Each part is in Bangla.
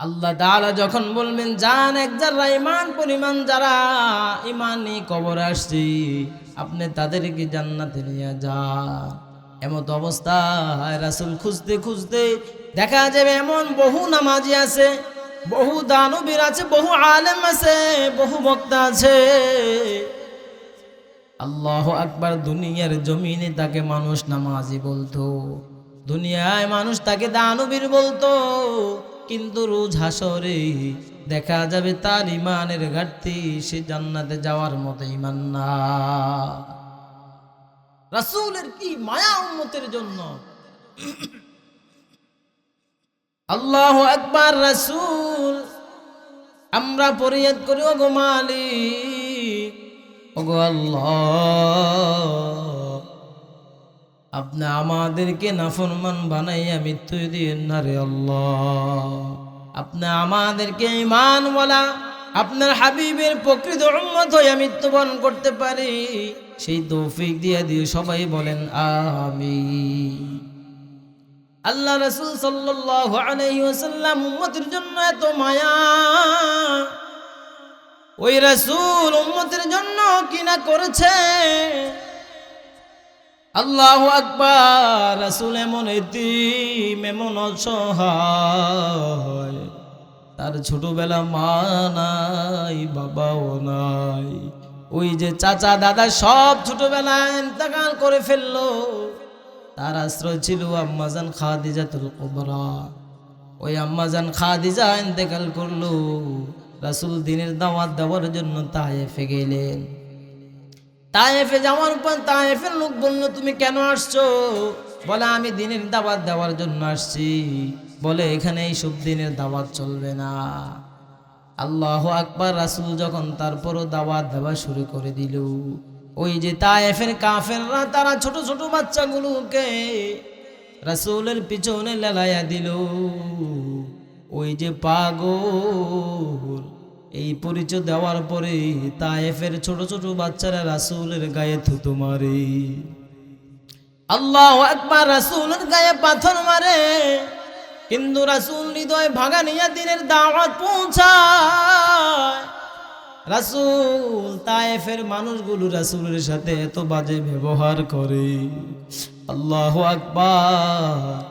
আল্লাহ তাআলা যখন বলবেন যান এক যারা ইমান পরিমাণ যারা ইমান নিয়ে কবর আসছি, আপনি তাদেরকে জান্নাতে নিয়ে যান। এমত অবস্থায় রাসূল খুঁজতে খুঁজতে দেখা যাবে এমন বহু নামাজি আছে, বহু দানবীর আছে, বহু আলেম আছে, বহু বক্তা আছে। আল্লাহ আকবার, দুনিয়ার জমিনে তাকে মানুষ নামাজি বলতো, দুনিয়ায় মানুষ তাকে দানবীর বলতো। কিন্তু রোজ হাসরে দেখা যাবে তার ইমানের ঘাটতি, সে জান্নাতে যাওয়ার মতো ইমান না। রাসূলের কি মায়া উম্মতের জন্য? আল্লাহ একবার রাসূল। আমরা পরিয়াদ করি, ওগো মালিক, ওগো আল্লাহ। আপনি আমাদেরকে নাফরমান বানাইয়া মৃত্যু দিন না রে আপনি আমাদেরকে ইমান বলা আপনার হাবিবের প্রকৃত উম্মত হইয়া মৃত্যুবরণ করতে পারি। সেই তৌফিক দিয়ে দিয়ে সবাই বলেন আমি আল্লাহ রসুল ওয়াসাল্লাম উম্মতের জন্য এত মায়া। ওই রসুল উম্মতের জন্য কিনা করেছে? আল্লাহ আকবার, রসুল এমন এতিম, এমন অসহায়। তার ছোটবেলা মা নাই, বাবাও নাই। ওই যে চাচা দাদা সব ছোটবেলায় ইন্তেকাল করে ফেলল। তার আশ্রয় ছিল আম্মাজান খাদিজাতুল কুবরা। ওই আম্মাজান খাদিজা ইন্তেকাল করল। রাসূল দিনের দাওয়াত দেওয়ার জন্য তায়েফে গেলেন তায়েফে যাওয়ার পর তায়েফের লোক বলল, তুমি কেন আসছো? বলে, আমি দিনের দাওয়াত দেওয়ার জন্য আসছি। বলে, এখানে এইসব দিনের দাওয়াত চলবে না। আল্লাহ আকবার রাসূল যখন তারপরও দাওয়াত দেওয়া শুরু করে দিল। ওই যে তায়েফের কাফেররা, তারা ছোট ছোট বাচ্চাগুলোকে রাসূলের পিছনে লেলাইয়া দিল। ওই যে পাগল এই পরিচয় দেওয়ার পরে তায়েফের ছোট ছোট বাচ্চারা রাসুলের গায়ে থুতু মারে। আল্লাহ একবার রাসুলের গায়ে পাথর মারে। কিন্তু রাসূল হৃদয় ভাগানিয়া দিনের দাওয়াত পৌঁছায়। রাসূল তায়েফের মানুষগুলো রাসুলের সাথে এত বাজে ব্যবহার করে। আল্লাহ আকবার।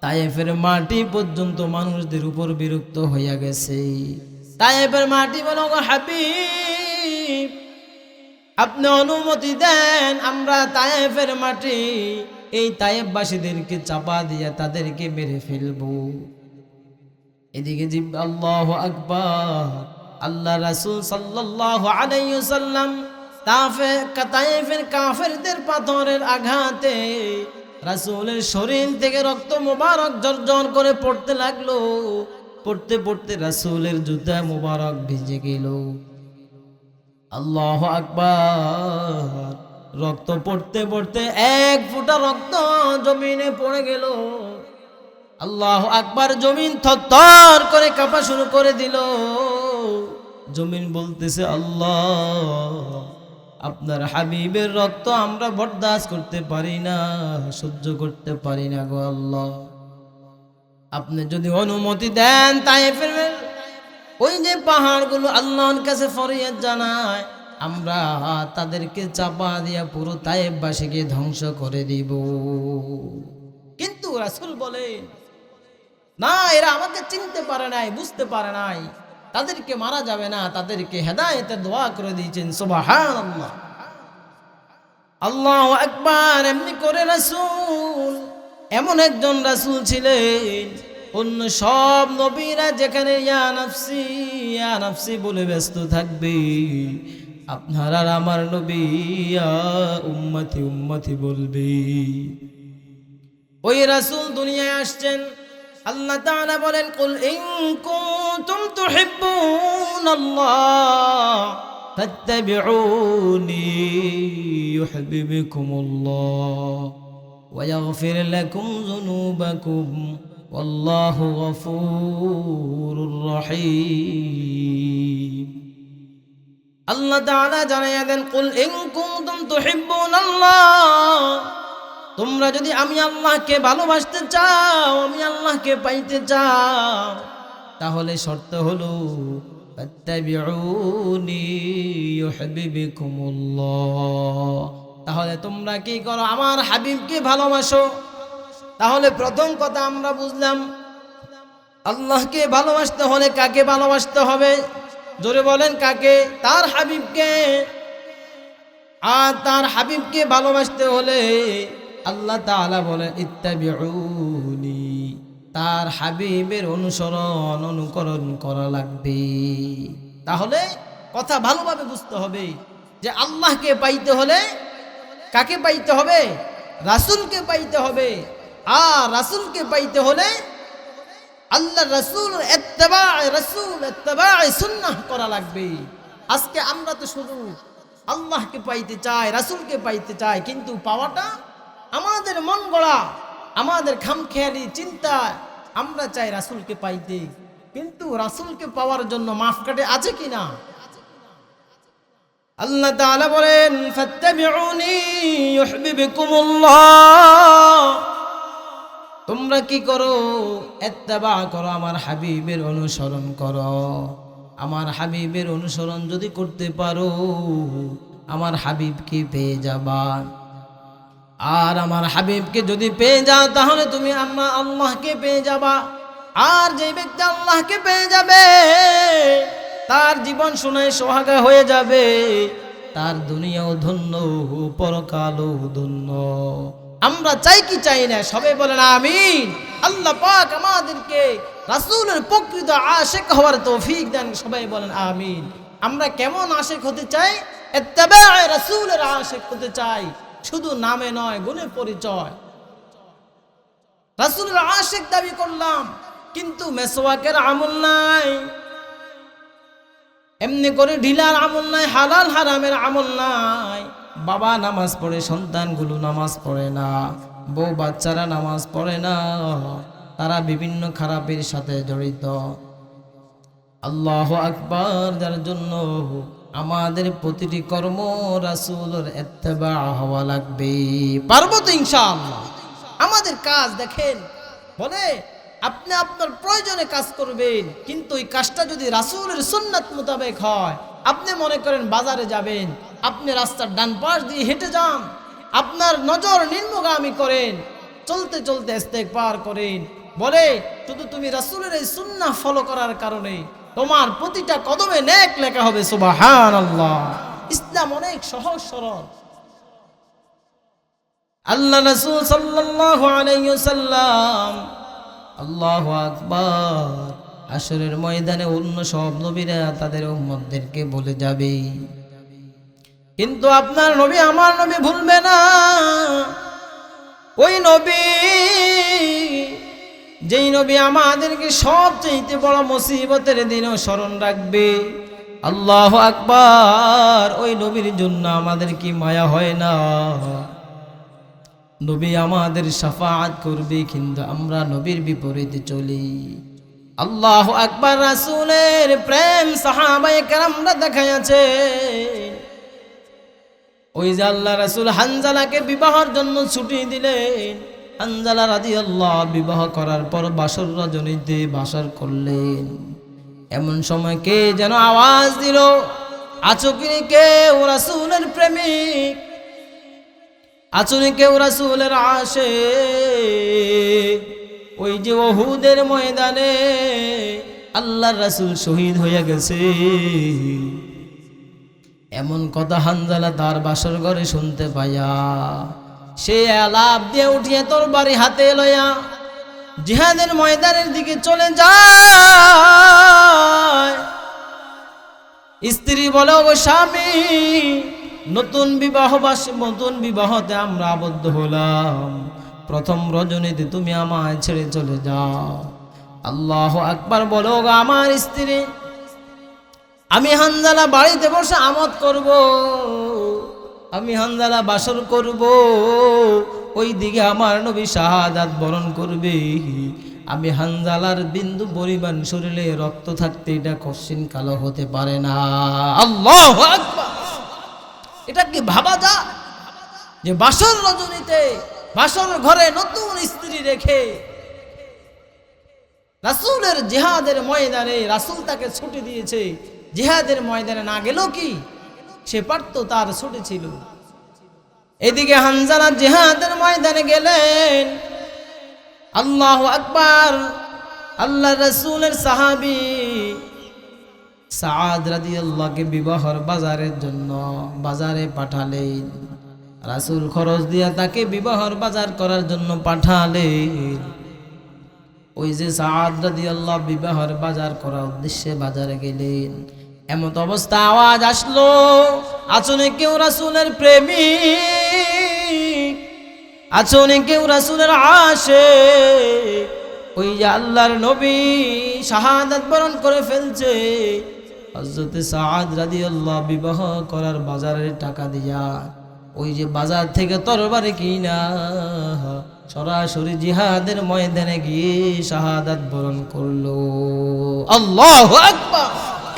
তায়েফের মাটি পর্যন্ত মানুষদের উপর বিরক্ত হইয়া গেছে। তায়েফের মাটি বলো হাবিব। আপনি অনুমতি দেন, আমরা তায়েফের মাটি, এই তায়েববাসীদেরকে চাপা দিয়ে তাদেরকে মেরে ফেলব। এদিকে আল্লাহ আকবার। আল্লাহ রাসুল সাল্লাল্লাহু আলাইহি সাল্লাম তাফে তায়েফের কাফেরদের পাথরের আঘাতে রাসুলের শরীর থেকে রক্ত মোবারক জর্জর করে পড়তে লাগল। পড়তে পড়তে রাসূলের জুতা মোবারক ভিজে গেল। আল্লাহ আকবার। রক্ত পড়তে পড়তে এক ফুটা রক্ত জমিনে পড়ে গেল। আল্লাহ আকবার জমিন থর করে কাঁপা শুরু করে দিল। জমিন বলতেছে, আল্লাহ, আপনার হাবিবের রক্ত আমরা বরদাস্ত করতে পারি না, সহ্য করতে পারি না গো আল্লাহ। আপনি যদি অনুমতি দেন, তাই ফেলবেন ওই যে পাহাড়গুলো আল্লাহর কাছে ফরিয়াদ জানায়, আমরা তাদেরকে চাপা দিয়া পুরো তায়েববাসীকে ধ্বংস করে দিব। কিন্তু রাসূল বলেন না, এরা আমাকে চিনতে পারে নাই, বুঝতে পারে নাই। তাদেরকে মারা যাবে না, তাদেরকে হেদায়েতের দোয়া করে দিয়েছেন, সুবহানাল্লাহ। আল্লাহ একবার এমনি করে রাসূল এমন একজন রাসুল ছিলেন, অন্য সব নবীরা যেখানে, ইয়া নাফসি ইয়া নাফসি বলে ব্যস্ত থাকবে। আপনার আর আমার নবী উম্মতি উম্মতি বলবে। ওই রাসূল দুনিয়ায় আসছেন। আল্লাহ তাআলা বলেন, কুল ইন কুনতুম তুহিব্বুনাল্লাহ ফাত্তাবিউনি ইউহিব্বুকুমুল্লাহ। ويغفر لكم ذنوبكم والله غفور رحيم আল্লাহ তাআলা জানাইয়া দেন কুল ইন কুনতুম তুহিব্বুনাল্লাহ তোমরা যদি আমি আল্লাহকে ভালোবাসতে চাও আমি আল্লাহকে পাইতে চাও তাহলে শর্ত হলো ফাত্তাবিউনি ইউহিব্বুকুমুল্লাহ তাহলে তোমরা কি করো? আমার হাবিবকে ভালোবাসো। তাহলে প্রথম কথা আমরা বুঝলাম, আল্লাহকে ভালোবাসতে হলে কাকে ভালোবাসতে হবে? জোরে বলেন, কাকে? তার হাবিবকে। আর তার হাবিবকে ভালোবাসতে হলে আল্লাহ তাআলা বলেন, ইত্তাবিউনি। তার হাবিবের অনুসরণ, অনুকরণ করা লাগবে। তাহলে কথা ভালোভাবে বুঝতে হবে যে আল্লাহকে পাইতে হলে কাকে পাইতে হবে? রাসূলকে পাইতে হবে। আর রাসূলকে পাইতে হলে আল্লাহ রসুল রসুল করা লাগবে। আজকে আমরা তো শুধু আল্লাহকে পাইতে চাই, রাসূলকে পাইতে চাই, কিন্তু পাওয়াটা আমাদের মন গড়া, আমাদের খামখেয়ালি চিন্তা আমরা চাই রাসূলকে পাইতে। কিন্তু রাসূলকে পাওয়ার জন্য মাফ কাটে আছে কি না আল্লাহ তাআলা বলেন তোমরা কি করো? এত্তেবা করো, আমার হাবিবের অনুসরণ করো। আমার হাবিবের অনুসরণ যদি করতে পারো, আমার হাবিবকে পেয়ে যাবা? আর আমার হাবিবকে যদি পেয়ে যাও, তাহলে তুমি আম্মা আল্লাহকে পেয়ে যাবা। আর যে ব্যক্তি আল্লাহকে পেয়ে যাবে তার জীবন শোনায় সোহাগা হয়ে যাবে। তার দুনিয়াও ধন্য, পরকালও ধন্য। আমরা চাই কি চাই না, সবাই বলেন আমিন। আল্লাহ পাক আমাদেরকে রাসূলের প্রকৃত আশেক হওয়ার তৌফিক দেন, সবাই বলেন আমিন। আমরা কেমন আশেক হতে চাই? রাসূলের আশেক হতে চাই। শুধু নামে নয়, গুণে পরিচয়। রাসূলের আশেক দাবি করলাম, কিন্তু মেসওয়াকের আমল নাই। এমনি করে ঢিলার আমল নাই, হালাল হারামের আমল নাই। বাবা নামাজ পড়ে, সন্তানগুলো নামাজ পড়ে না, বউ বাচ্চারা নামাজ পড়ে না, তারা বিভিন্ন খারাপের সাথে জড়িত। আল্লাহ আকবার, যার জন্য আমাদের প্রতিটি কর্ম রাসূলের ইত্তেবা হওয়া লাগবে। পারব তো ইনশাআল্লাহ। আমাদের কাজ দেখেন, বলে আপনি আপনার প্রয়োজনে কাজ করবেন, কিন্তু ওই কাজটা যদি রাসূলের সুন্নাত মোতাবেক হয়, আপনি মনে করেন বাজারে যাবেন, আপনি রাস্তার ডান পাশ দিয়ে হেঁটে যান, আপনার নজর নিম্নগামী করেন, চলতে চলতে ইস্তেক পার করেন, বলে শুধু তুমি রাসুলের এই সুন্না ফলো করার কারণে তোমার প্রতিটা কদমে নেক লেখা হবে, সুবহানাল্লাহ। ইসলাম অনেক সহজ সরল। আল্লাহ রাসূল সাল্লাল্লাহু আলাইহি ওয়াসাল্লাম আল্লাহু আকবার। আসরের ময়দানে অন্য সব নবীরা তাদের উম্মতদেরকে বলে যাবে। কিন্তু আপনার নবী আমার নবী ভুলবে না। ওই নবী, যেই নবী আমাদেরকে সব চাইতে বড় মুসিবতের দিনও স্মরণ রাখবে। আল্লাহ আকবার, ওই নবীর জন্য আমাদের কি মায়া হয় না? নবী আমাদের সাফাত করবে, কিন্তু আমরা নবীর বিপরীতে চলি। আল্লাহ আকবর রাসূলের প্রেম সাহাবায়ে কেরামরা দেখাইয়াছে। ওই যে আল্লাহ রাসূল হানজালাকে বিবাহের জন্য ছুটি দিলেন। হানজালা রাদিয়াল্লাহ বিবাহ করার পর বাসর রজনীতে বাসর করলেন। এমন সময় কে যেন আওয়াজ দিল আচকিনি কে ও রাসূলের প্রেমিক? আচুনি কেউ রাসূলের আসে ওই যে ওহুদের ময়দানে আল্লাহর রাসুল শহীদ হয়ে গেছে। এমন কথা হানজালা তার বাসর ঘরে শুনতে পাইয়া সে আলাপ দিয়ে উঠিয়ে তোর বাড়ি হাতে লয়া জিহাদের ময়দানের দিকে চলে যায়। স্ত্রী বলে স্বামী নতুন বিবাহ বাস নতুন বিবাহতে আমরা আবদ্ধ হলাম। প্রথম রজনীতে তুমি আমায় ছেড়ে চলে যাও। আল্লাহ আকবার বলো আমার স্ত্রী, আমি হানজালা বাড়িতে বসে আমদ করব, আমি হানজালা বাসর করব, ওই দিকে আমার নবী শাহাদাত বরণ করবে। আমি হানজালার বিন্দু পরিমাণ শরীরে রক্ত থাকতে এটা কশ্চিন কালো হতে পারে না। আল্লাহ আকবার! এটা কি ভাবা যা যে বাসর রজনীতে বাসর ঘরে নতুন স্ত্রী রেখে রাসূলের জিহাদের ময়দানে, রাসূল তাকে ছুটি দিয়েছে। জিহাদের ময়দানে না গেল কি? সে পারত তার ছুটি ছিল। এদিকে হানজালা জেহাদের ময়দানে গেলেন। আল্লাহ আকবার। আল্লাহ রসুলের সাহাবি সাদ আল্লাহকে বিবাহর বাজারের জন্য বাজারে পাঠালেন। রাসুল খরচ দিয়া তাকে বিবাহর বাজার করার জন্য পাঠালেন। ওই যে সাদ আল্লাহ বিবাহর বাজার করার উদ্দেশ্যে বাজারে গেলেন। এমত অবস্থা আওয়াজ আসলো আচনে কেউ রাসুলের প্রেমী আচনে কেউ রাসুলের আসে ওই যে আল্লাহর নবী শাহাদাত বরণ করে ফেলছে হজরতে সাদ রাদি আল্লাহ বিবাহ করার বাজারের টাকা দিয়া, ওই যে বাজার থেকে তরবারে কিনা, সরাসরি জিহাদের ময়দানে গিয়ে শাহাদাত বরণ করল। আল্লাহ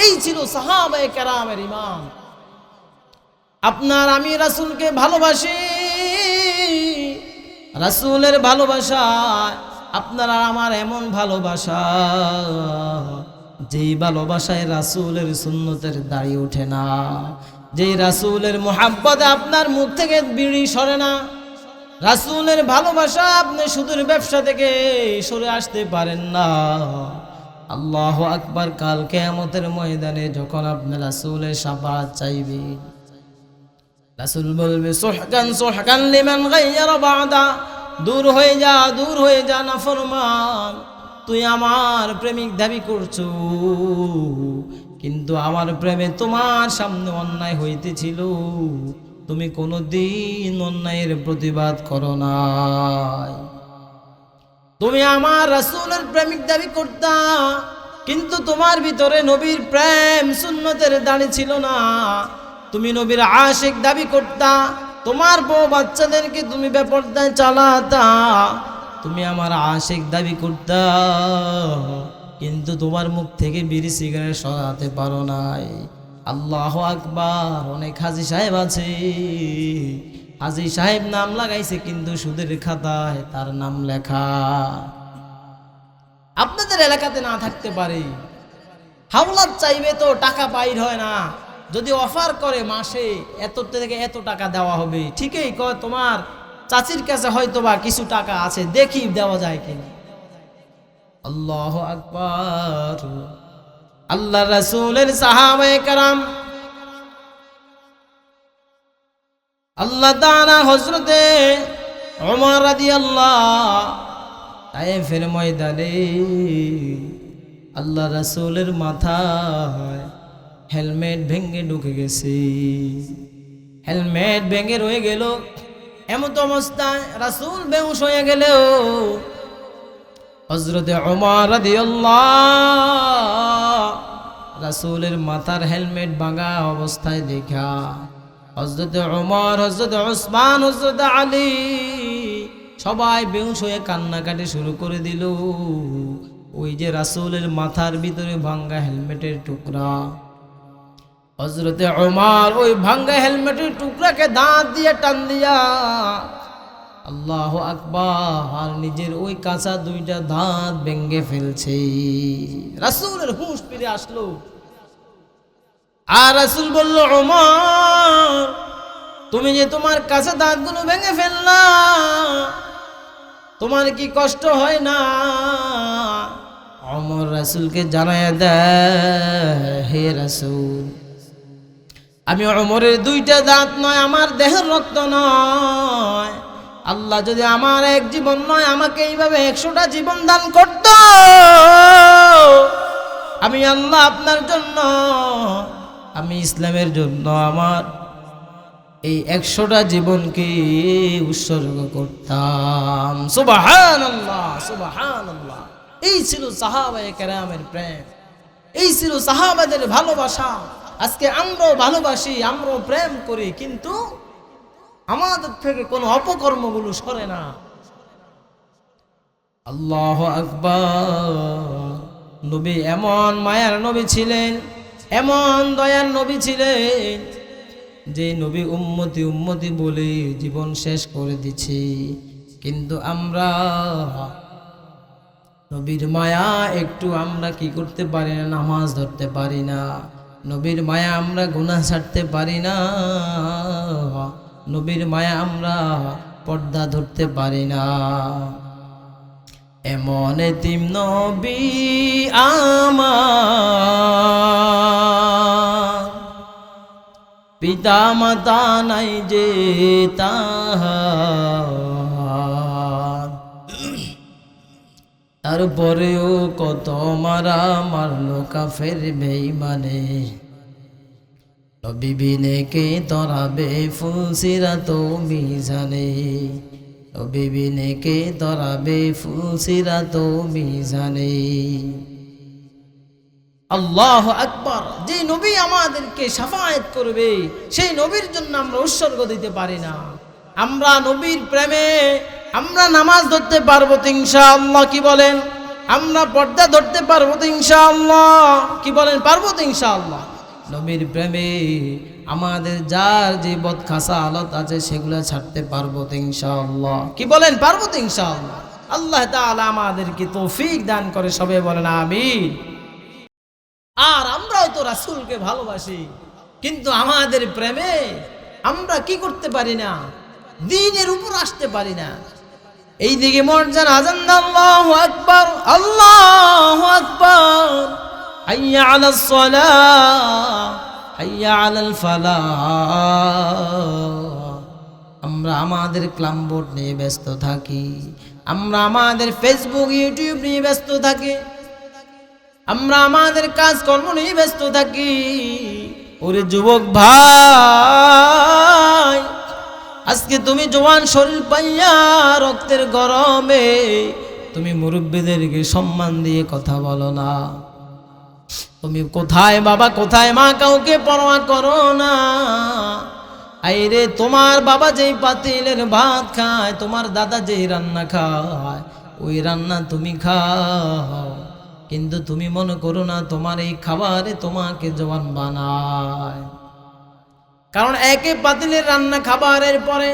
এই ছিল সাহাবায়ে কেরামের ইমাম আপনার আমি রাসূলকে ভালোবাসি, রাসূলের ভালোবাসা, আপনার আমার এমন ভালোবাসা। যেই ভালোবাসায় রাসূলের সুন্নতের দাড়ি ওঠে না, যেই রাসূলের মোহাব্বতে আপনার মুখ থেকে বিড়ি সরে না, রাসূলের ভালোবাসা আপনি সুদূর ব্যবসা থেকে সরে আসতে পারেন না। আল্লাহ আকবার, কাল কেয়ামতের ময়দানে যখন আপনি রাসূলের সাফাত চাইবে, রাসূল বলবে সোহকান সোহকান লিমান গায়্যারা বাদা, দূর হয়ে যা, দূর হয়ে যা, না ফরমান। তুই আমার প্রেমিক দাবি করছ। কিন্তু আমার প্রেমে তোমার সামনে অন্যায় হইতেছিল। তুমি কোনো দিন অন্যায়ের প্রতিবাদ করো নাই। তুমি আমার রাসূলের প্রেমিক দাবি করতা, কিন্তু তোমার ভিতরে নবীর প্রেম সুন্নতের দাঁড়ি ছিল না। তুমি নবীর আশিক দাবি করতা, তোমার বউ বাচ্চাদেরকে তুমি বেপরদায় চালাতা। তুমি আমার আশিক দাবি করতা কিন্তু তোমার মুখ থেকে বিড়ি সিগারেট সরাতে পারো নাই। আল্লাহ আকবার, অনেক হাজি সাহেব আছে। হাজি সাহেব নাম লাগাইছে, কিন্তু সুদের খাতায় তার নাম লেখা। আপনাদের এলাকাতে না থাকতে পারে। হাওলাত চাইবে তো টাকা বাইর হয় না। যদি অফার করে মাসে এত থেকে এত টাকা দেওয়া হবে, ঠিকই কয় তোমার চাচির কাছে হয়তো বা কিছু টাকা আছে, দেখি দেওয়া যায় কিনা। আল্লাহ আকবার। আল্লাহ রাসূলের সাহাবায়ে কারাম। আল্লাহ তাআলা হযরতে ওমর রাদিয়াল্লাহ তায়েফের ময়দানে আল্লাহ রাসূলের মাথায় হেলমেট ভেঙে ঢুকে গেছে। হেলমেট ভেঙে রয়ে গেল। এমত অবস্থায় রাসূল বেহুশ হয়ে গেলেও হজরতে রাদিয়াল্লাহ রাসূলের মাথার হেলমেট ভাঙা অবস্থায় দেখা। হজরতে অমর হজরত ওসমান হজরত আলী সবাই বেহুশ হয়ে কান্নাকাটি শুরু করে দিল। ওই যে রাসূলের মাথার ভিতরে ভাঙ্গা হেলমেটের টুকরা। হজরতে ওমর ওই ভাঙ্গা হেলমেটের টুকরাকে দাঁত দিয়ে টান দিয়া, আল্লাহ আকবার নিজের ওই কাঁচা দুইটা দাঁত ভেঙ্গে ফেলছে। রাসূলের হুঁশ ফিরে আসলো। আর রাসূল বলল, ওমর, তুমি যে তোমার কাঁচা দাঁতগুলো ভেঙে ফেললা, তোমার কি কষ্ট হয় না? অমর রাসূলকে জানায় দেয়, হে রাসূল আমি অমরের দুইটা দাঁত নয়, আমার দেহের রক্ত নয়। আল্লাহ যদি আমার এক জীবন নয়, আমাকে এইভাবে একশোটা জীবন দান করত। আমি আল্লাহ আপনার জন্য, আমি ইসলামের জন্য আমার এই একশোটা জীবনকে উৎসর্গ করতাম। সুবাহান আল্লাহ সুবাহান আল্লাহ এই ছিল সাহাবায়ে কেরামের প্রেম। এই ছিল সাহাবাদের ভালোবাসা। আজকে আমরাও ভালোবাসি, আমরাও প্রেম করি, কিন্তু আমাদের থেকে কোনো অপকর্মগুলো সরে না। আল্লাহ আকবার। নবী এমন মায়ার নবী ছিলেন, এমন দয়ার নবী ছিলেন, যে নবী উম্মতি উম্মতি বলে জীবন শেষ করে দিছি। কিন্তু আমরা নবীর মায়া একটু আমরা কি করতে পারি না, নামাজ ধরতে পারি না। নবীর মায়া আমরা গুনাহ ছাড়তে পারি না। নবীর মায়া আমরা পর্দা ধরতে পারি না। এমন তিম নবী আমার। পিতা মাতা নাই যে তাহার। তারপরেও কত মারা মারলো কাফের বেইমানে নবীবিনে কে তরাবে ফুলসিরা তো মিজানে নবীবিনে কে তরাবে ফুলসিরা তো মিজানে আল্লাহ আকবার, যে নবী আমাদেরকে সাফায়াত করবে, সেই নবীর জন্য আমরা উৎসর্গ দিতে পারি না। আমরা নবীর প্রেমে আমরা নামাজ ধরতে পারব তো ইনশাআল্লাহ, কি বলেন? আমরা পর্দা ধরতে পারব তো ইনশাআল্লাহ, কি বলেন? পারব তো ইনশাআল্লাহ। নবীর প্রেমে আমাদের যার যে বদ বদখাসা আলত আছে, সেগুলো ছাড়তে পারব তো ইনশাআল্লাহ। কি বলেন? পারব তো ইনশাআল্লাহ। আল্লাহ তাআলা আমাদেরকে তৌফিক দান করে, সবে বলেন আমিন। আর আমরাও তো রাসূলকে ভালোবাসি, কিন্তু আমাদের প্রেমে আমরা কি করতে পারি না? দিনের উপর আসতে পারি না। এই দিকে মর্যান আজান, আল্লাহু আকবার আল্লাহু আকবার, হাইয়া আলাস সালাহ হাইয়া আলাল ফালাহ আমরা আমাদের ক্লামবোর্ড নিয়ে ব্যস্ত থাকি, আমরা আমাদের ফেসবুক, ইউটিউব নিয়ে ব্যস্ত থাকি, আমরা আমাদের কাজকর্ম নিয়ে ব্যস্ত থাকি। ওরে যুবক ভাই আজকে তুমি জোয়ান শরীর পাইয়া রক্তের গরমে তুমি মুরব্বীদেরকে সম্মান দিয়ে কথা বলো না। তুমি কোথায় বাবা, কোথায় মা, কাউকে পরোয়া করো না। আইরে তোমার বাবা যেই পাতিলের ভাত খায়, তোমার দাদা যেই রান্না খায়, ওই রান্না তুমি খাও। কিন্তু তুমি মনে করো না, তোমার এই খাবারে তোমাকে জওয়ান বানায়। কারণ একে পাতিলের রান্না খাবারের পরে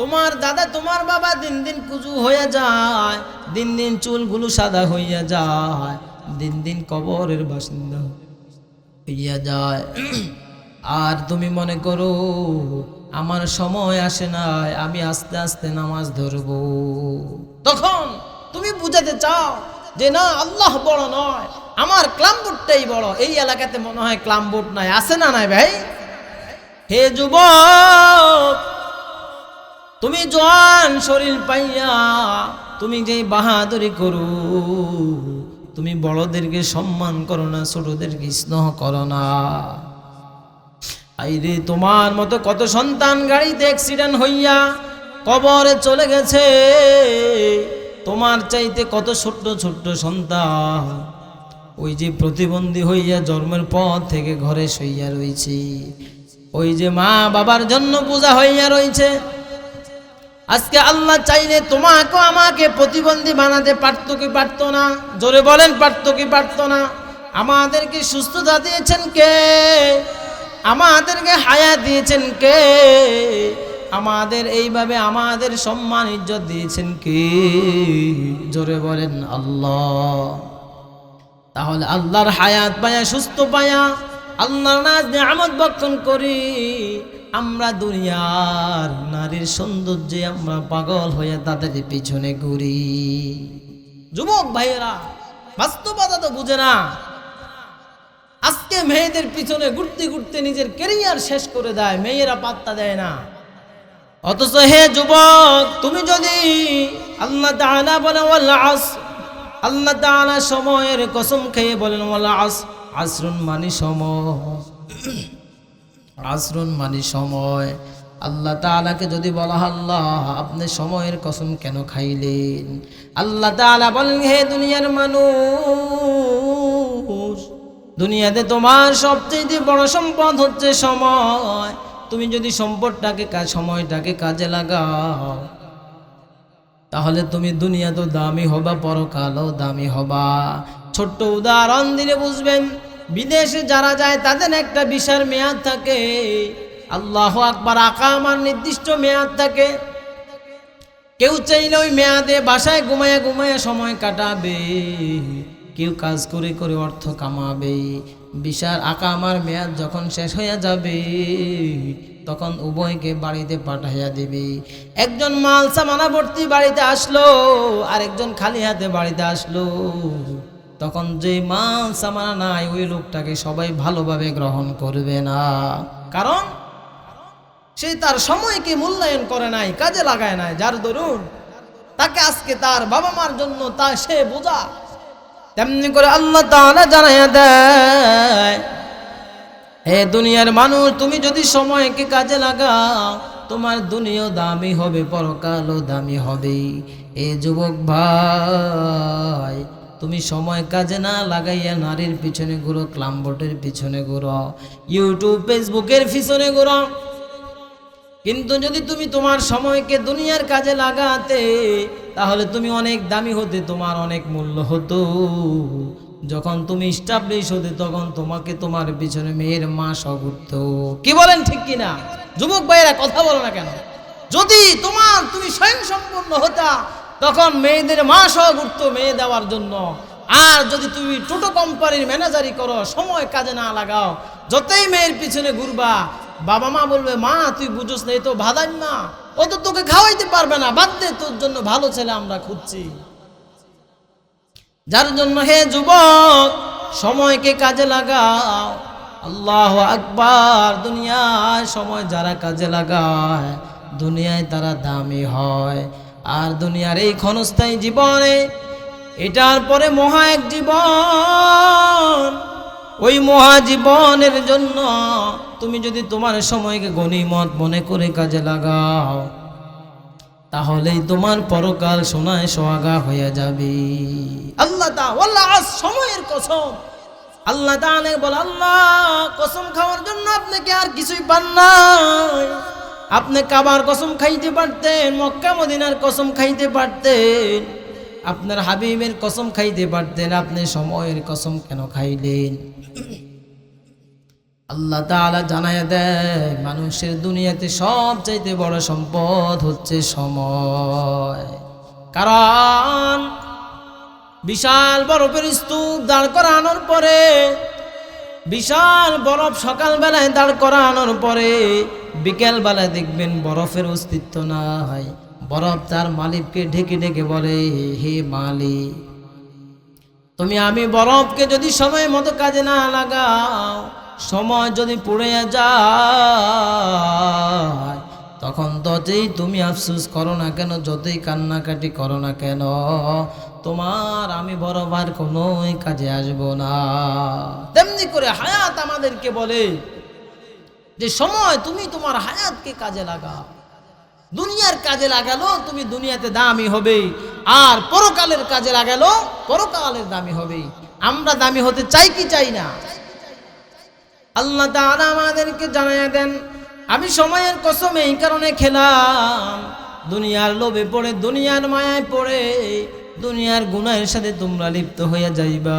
তোমার দাদা, তোমার বাবা দিন দিন কুজু হয়ে যায়, দিন দিন চুলগুলো সাদা হইয়া যায়, দিন দিন কবরের বাসিন্দা হইয়া যায়। আর তুমি মনে করো, আমার সময় আসে নাই, আমি আস্তে আস্তে নামাজ ধরবো। তখন তুমি বুঝাতে চাও যে না, আল্লাহ বড় নয়, আমার ক্লামবোর্ডটাই বড়। এই এলাকাতে মনে হয় ক্লামবোর্ড নাই, আছে না নাই ভাই? হে যুবক, তুমি জোয়ান শরীর পাইয়া তুমি যে বাহাদুরি করু, তুমি বড়দেরকে সম্মান করো না, ছোটদেরকে স্নেহ করো না। আইরে, তোমার মতো কত সন্তান গাড়িতে অ্যাক্সিডেন্ট হইয়া কবরে চলে গেছে, তোমার চাইতে কত ছোট্ট ছোট্ট সন্তান? ওই যে প্রতিবন্ধী হইয়া জন্মের পর থেকে ঘরে সইয়া রয়েছে ওই যে মা বাবার জন্য পূজা হইয়া রয়েছে আজকে আল্লাহ চাইলে তোমাকে আমাকে প্রতিবন্ধী বানাতে পারতো কি পারতো না? জোরে বলেন, পারতো কি পারতো না? আমাদেরকে সুস্থতা দিয়েছেন কে? আমাদেরকে হায়া দিয়েছেন কে? আমাদের এইভাবে আমাদের সম্মান, ইজ্জত দিয়েছেন কে? জোরে বলেন, আল্লাহ। তাহলে আল্লাহর হায়াত পায়া, সুস্থ পায়া আল্লাহর নাজ নিয়ামত বক্ষণ করি। আমরা দুনিয়ার নারীর সৌন্দর্যে আমরা পাগল হয়ে তাদের পিছনে ঘুরি। যুবক ভাইয়েরা, বাস্তবতা তো বুঝে না। আজকে মেয়েদের পিছনে ঘুরতে ঘুরতে নিজের কেরিয়ার শেষ করে দেয়, মেয়েরা পাত্তা দেয় না। অথচ হে যুবক, তুমি যদি আল্লাহ তাআলা বলে আল্লাহ তাআলা সময়ের কসম খেয়ে বলেন আস আসরুন মানি সময়। আসরুন মানি সময়। আল্লাহ তাআলাকে যদি বলা আল্লাহ, আপনি সময়ের কসম কেন খাইলেন? আল্লাহ তাআলা বলেন, হে দুনিয়ার মানুষ, দুনিয়াতে তোমার সবচেয়ে বড় সম্পদ হচ্ছে সময়। তুমি যদি সম্পদটাকে সময়টাকে কাজে লাগাও, তাহলে তুমি দুনিয়া তো দামি হবা, পরকালও দামি হবা। ছোট্ট উদাহরণ দিলে বুঝবেন বিদেশে যারা যায়, তাদের একটা বিশাল মেয়াদ থাকে। আল্লাহ আকবার আকা আমার নির্দিষ্ট মেয়াদ থাকে। কেউ চাইলে ওই মেয়াদে বাসায় ঘুমায়া ঘুমায়া সময় কাটাবে, কেউ কাজ করে করে অর্থ কামাবে। বিশাল আঁকা আমার মেয়াদ যখন শেষ হইয়া যাবে, তখন উভয়কে বাড়িতে পাঠাইয়া দিবে। একজন মালসা মানাবর্তী বাড়িতে আসলো আর একজন খালি হাতে বাড়িতে আসলো। তখন যে মাল সামানা নাই, ওই লোকটাকে সবাই ভালোভাবে গ্রহণ করবে না। কারণ সে তার সময়কে মূল্যায়ন করে নাই, কাজে লাগায় নাই। যার দরুন তাকে আজকে তার বাবা মার জন্য তা সে বোঝা। তেমনি করে আল্লাহ তাআলা জানাইয়া দেয়, হে দুনিয়ার মানুষ, তুমি যদি সময়কে কাজে লাগাও, তোমার দুনিয়াও দামি হবে, পরকালও দামি হবে। এ যুবক ভাই তুমি সময় কাজে না লাগাইয়া নারীর পিছনে ঘুরো, ক্লামবোর্ডের পিছনে ঘুরো ইউটিউব ফেসবুকের পিছনে ঘুরো। কিন্তু যদি তুমি তোমার সময়কে দুনিয়ার কাজে লাগাতে, তাহলে তুমি অনেক দামি হতে, তোমার অনেক মূল্য হতো। যখন তুমি স্টাবলিশ হতে, তখন তোমাকে তোমার পিছনে মেয়ের মা সগুরত কি বলেন ঠিক কিনা যুবক ভাইয়েরা, কথা বলো না কেন? যদি তোমার তুমি স্বয়ং সম্পূর্ণ হতা তখন মেয়েদের মা সহ ঘুরতো মেয়ে দেওয়ার জন্য। আর যদি তুমি টোটো কোম্পানির ম্যানেজারি করো, সময় কাজে না লাগাও, যতই মেয়ের পিছনে ঘুরবা, বাবা মা বলবে, মা, তুই বুঝোস না এই তো ভাদাই মা ও তো তোকে খাওয়াইতে পারবে না, বাদ দে, তোর জন্য ভালো ছেলে আমরা খুঁজছি। যার জন্য হে যুবক, সময়কে কাজে লাগাও। আল্লাহ আকবার, দুনিয়ায় সময় যারা কাজে লাগায়, দুনিয়ায় তারা দামি হয়। আর দুনিয়ার এই ক্ষণস্থায়ী জীবনে, এটার পরে মহা এক জীবন। ওই মহাজীবনের জন্য তুমি যদি তোমার সময়কে গণিমত মনে করে কাজে লাগাও, তাহলেই তোমার পরকাল সোনায় সোহাগা হয়ে যাবে। আল্লাহ সময়ের কসম। আল্লাহ বল, আল্লাহ, কসম খাওয়ার জন্য আপনাকে আর কিছুই পান নাই? আপনি কাবার কসম খাইতে পারতেন, মক্কা মদিনার কসম খাইতে পারতেন। আপনার হাবিবের কসম খাইতে পারতেন, আপনি সময়ের কসম কেন খাইলেন? আল্লাহ তাআলা জানায় দেয় মানুষের দুনিয়াতে সব চাইতে বড় সম্পদ হচ্ছে সময়। কারণ, বিশাল বরফের স্তূপ দাঁড় করানোর পরে, বিশাল বরফ সকালবেলায় দাঁড় করানোর পরে বিকেলবেলায় দেখবেন বরফের অস্তিত্ব নাই বরফ তার মালিককে ঢেকে ঢেকে বলে, হে মালিক, তুমি আমি বরফকে যদি সময় মতো কাজে না লাগাও, সময় যদি পুড়ে যায়, তখন ততই তুমি আফসুস করো না কেন, যতই কান্নাকাটি করো না কেন, তোমার আমি বরফ আর কোনোই কাজে আসব না। তেমনি করে হায়াত আমাদেরকে বলে যে সময় তুমি তোমার হায়াতকে কাজে লাগাও, দুনিয়ার কাজে লাগালো তুমি দুনিয়াতে দামি হবে, আর পরকালের কাজে লাগালো পরকালের দামি হবে। আমরা দামি হতে চাই কি চাই না? আল্লাহ তাআলা আমাদেরকে জানাইয়া দেন, আমি সময়ের কসম এই কারণে খেলাম, দুনিয়ার লোভে পড়ে, দুনিয়ার মায়ায় পড়ে, দুনিয়ার গুনাহের সাথে তোমরা লিপ্ত হইয়া যাইবা।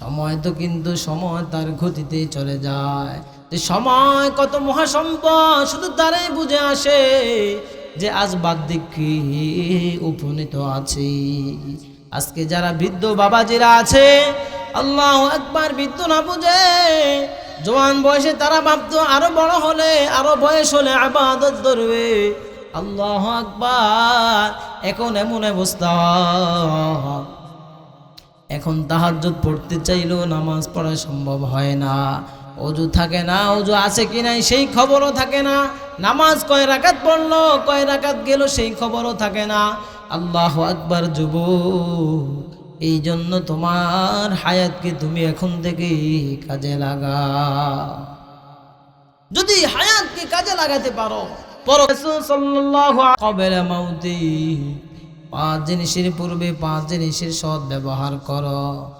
সময় তো কিন্তু সময় তার গতিতে চলে যায়। যে সময় কত মহাসম্পদ, শুধু তারাই বুঝে আসে যে আজ বাদ দিকে উপনীত আছে। আজকে যারা বৃদ্ধ বাবাজিরা আছে, আল্লাহ একবার বৃদ্ধ না বুঝে, জোয়ান বয়সে তারা ভাবতো আরও বড় হলে, আরও বয়স হলে আবাদত ধরবে আল্লাহ আকবার, এখন এমন অবস্থা। এখন তাহাজ্জুদ পড়তে চাইলেও নামাজ পড়া সম্ভব হয় না। অজু থাকে না, অজু আছে কি নাই সেই খবরও থাকে না। নামাজ কয় রাকাত পড়ল, কয় রাকাত গেল সেই খবরও থাকে না। আল্লাহ আকবার যুব এই জন্য তোমার হায়াতকে তুমি এখন থেকে কাজে লাগা যদি হায়াতকে কাজে লাগাতে পারো, পর কবেলা মাউতি পাঁচ জিনিসের পূর্বে পাঁচ জিনিসের সৎ ব্যবহার করো।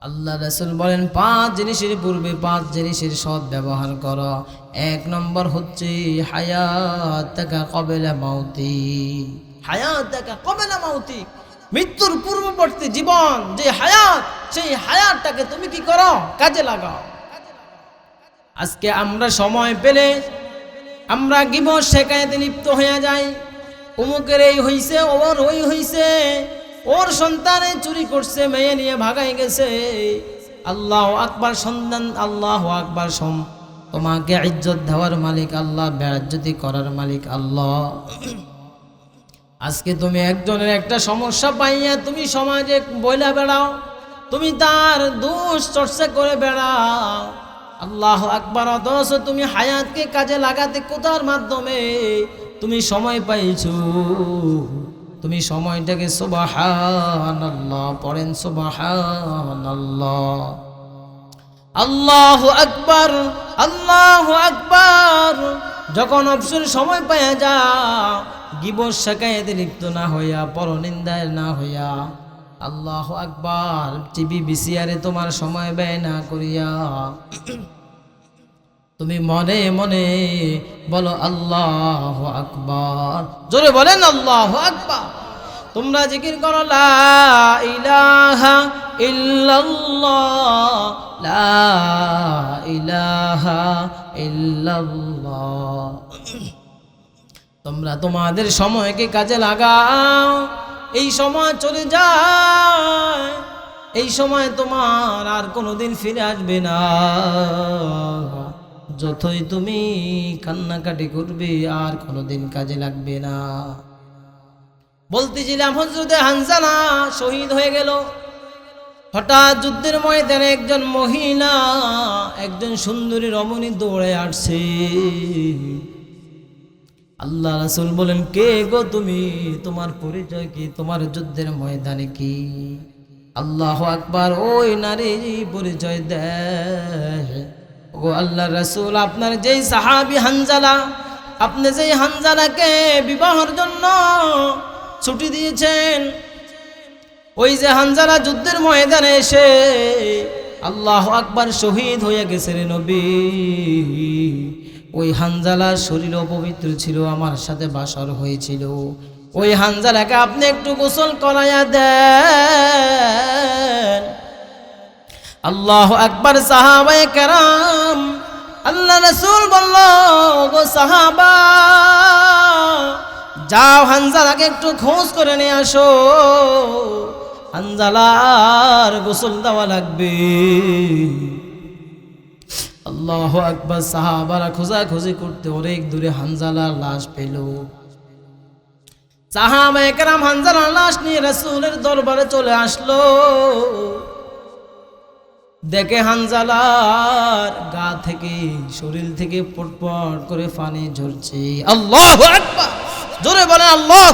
আল্লাহ রসুল বলেন, পাঁচ জিনিসের পূর্বে পাঁচ জিনিসের সৎ ব্যবহার করো। এক নম্বর হচ্ছে হায়াত টাকা কবেলা মাউতি। হায়াত টাকা কবেলা মাউতি। মৃত্যুর পূর্ববর্তী জীবন, যে হায়াত, সেই হায়াতটাকে তুমি কি করো? কাজে লাগাও। আজকে আমরা সময় পেলে আমরা গিবস শেখায়তে লিপ্ত হয়ে যাই। অমুকের এই হইছে, ওর ওই হইছে। ওর সন্তানে চুরি করছে, মেয়ে নিয়ে ভাগাই গেছে। আল্লাহ আকবার সন্তান, আল্লাহ আকবার সম তোমাকে ইজ্জত দেওয়ার মালিক আল্লাহ বেড়াজ্জতি করার মালিক আল্লাহ। আজকে তুমি একজনের একটা সমস্যা পাইয়া তুমি সমাজে বইলা বেড়াও, তুমি তার দোষ চর্চা করে বেড়াও। আল্লাহ আকবার, অথচ তুমি হায়াতকে কাজে লাগাতে কোথার মাধ্যমে তুমি সময় পাইছো। তুমি সময়টাকে সুবাহান আল্লাহ পড়েন সুবাহান আল্লাহ আল্লাহ আকবার আল্লাহ আকবার। যখন অবসর সময় পাইয়া যা গিবস শেখাইতে লিপ্ত না হইয়া, পরনিন্দায় না হইয়া, আল্লাহ আকবার। টিভি, বিসিআরে তোমার সময় ব্যয় না করিয়া। তুমি মনে মনে বলো আল্লাহ আকবার। জোরে বলেন আল্লাহ আকবার। তোমরা জিকির করো, লা ইলাহা লা ইলাহা তোমরা তোমাদের সময়কে কাজে লাগাও। এই সময় চলে যায়। এই সময় তোমার আর কোনোদিন ফিরে আসবে না। যতই তুমি কান্নাকাটি করবে, আর কোনোদিন কাজে লাগবে না। বলতেছিলাম হজরতে হানসানা শহীদ হয়ে গেল। হঠাৎ যুদ্ধের ময়দানে একজন মহিলা, একজন সুন্দরী রমণী দৌড়ে আসছে। আল্লাহ রাসুল বলেন, কে গো তুমি? তোমার পরিচয় কি? তোমার যুদ্ধের ময়দানে কি? আল্লাহ আকবার, ওই নারী পরিচয় দেয়। ও আল্লাহ রাসুল, আপনার যেই সাহাবি হানজালা, আপনি যেই হানজালাকে বিবাহর জন্য ছুটি দিয়েছেন, ওই যে হানজালা যুদ্ধের ময়দানে এসে আল্লাহ আকবার শহীদ হয়ে গেছে রে নবী। ওই হানজালার শরীর অপবিত্র ছিল, আমার সাথে বাসর হয়েছিল। ওই হানজালাকে আপনি একটু গোসল করাইয়া দেন। আল্লাহ আকবার সাহাবায়ে কেরাম। আল্লাহ রসুল বলল, গো সাহাবা, যাও হানজালাকে একটু খোঁজ করে নিয়ে আসো। হানজালার গোসল দেওয়া লাগবে। আল্লাহ আকবার সাহাবারা খোঁজাখুঁজি করতে অনেক দূরে হানজালার লাশ পেল। সাহাবা একরাম হানজালার লাশ নিয়ে রসুলের দরবারে চলে আসলো। দেখে হানজালার গা থেকে, শরীর থেকে পটপট করে পানি ঝরছে। আল্লাহ জোরে বলেন, আল্লাহ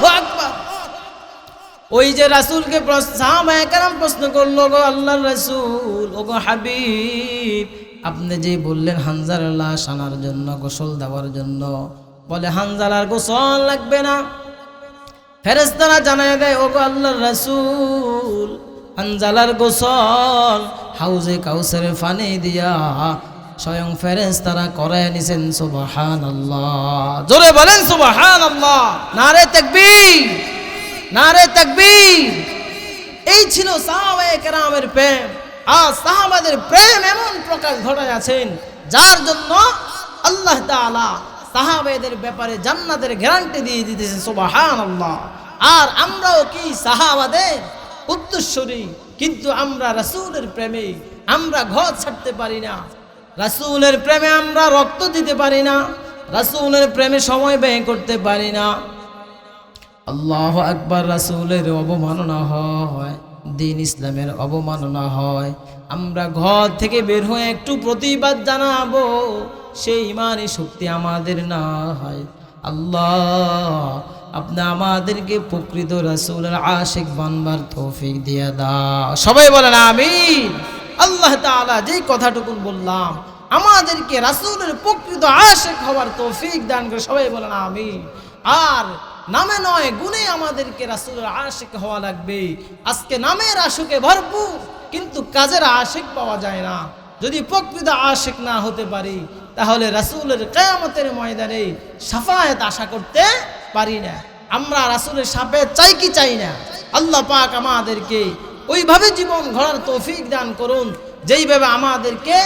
ওই যে রাসুলকে সাহাবাহাম প্রশ্ন করল গো আল্লাহ রাসুল ও গো হাবিব, আপনি যে বললেন হানজার লাশ আনার জন্য, গোসল দেওয়ার জন্য, বলে হানজালার গোসল লাগবে না। ফেরেস্তারা জানায় দেয় ও গো আল্লাহ রাসুল, হানজালার গোসল হাউজে কাউসের ফানি দিয়া স্বয়ং ফেরেস তারা করায় নিছেন সুবাহান আল্লাহ জোরে বলেন সুবাহান আল্লাহ নারে তাকবীর নারে তাকবীর। এই ছিল সাহাবায়ে কেরামের প্রেম। আর সাহাবাদের প্রেম এমন প্রকাশ ঘটায় আছেন, যার জন্য আল্লাহ তাআলা সাহাবেদের ব্যাপারে জান্নাতের গ্যারান্টি দিয়ে দিতেছে সুবাহান আল্লাহ আর আমরাও কি সাহাবাদের উত্তরস্বরী কিন্তু আমরা রাসূলের প্রেমে, আমরা ঘর ছাড়তে পারি না। রাসূলের প্রেমে আমরা রক্ত দিতে পারি না। রাসূলের প্রেমে সময় ব্যয় করতে পারি না। আল্লাহ একবার রাসূলের অবমাননা হয়, দিন ইসলামের অবমাননা হয়। আমরা ঘর থেকে বের হয়ে একটু প্রতিবাদ জানাব, সেই ইমানই শক্তি আমাদের না হয়। আল্লাহ আপনি আমাদেরকে প্রকৃত রাসূলের আশিক বানবার তৌফিক দিয়া দাও। সবাই বলেন আমি আল্লাহ তাআলা যেই কথাটুকুন বললাম, আমাদেরকে রাসূলের প্রকৃত আশিক হওয়ার তৌফিক দান করে সবাই বলেন আমি আর নামে নয় গুণে আমাদেরকে রাসূলের আশিক হওয়া লাগবে। আজকে নামের আশুকে ভরপুর, কিন্তু কাজের আশেক পাওয়া যায় না। যদি প্রকৃত আশিক না হতে পারি, তাহলে রাসূলের কেয়ামতের ময়দানে সাফায়াত আশা করতে পারি না। আমরা রাসুলের সাফায়াত চাই কি চাই না? আল্লাহ পাক আমাদেরকে ওইভাবে জীবন গড়ার তৌফিক দান করুন যেইভাবে আমাদেরকে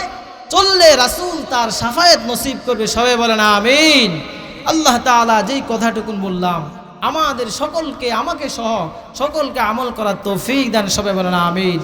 চললে রাসুল তার সাফায়াত নসিব করবে, সবাই বলেন আমিন। আল্লাহ তাআলা যেই কথাটুকুন বললাম, আমাদের সকলকে, আমাকে সহ সকলকে আমল করার তৌফিক দান, সবাই বলেন আমিন।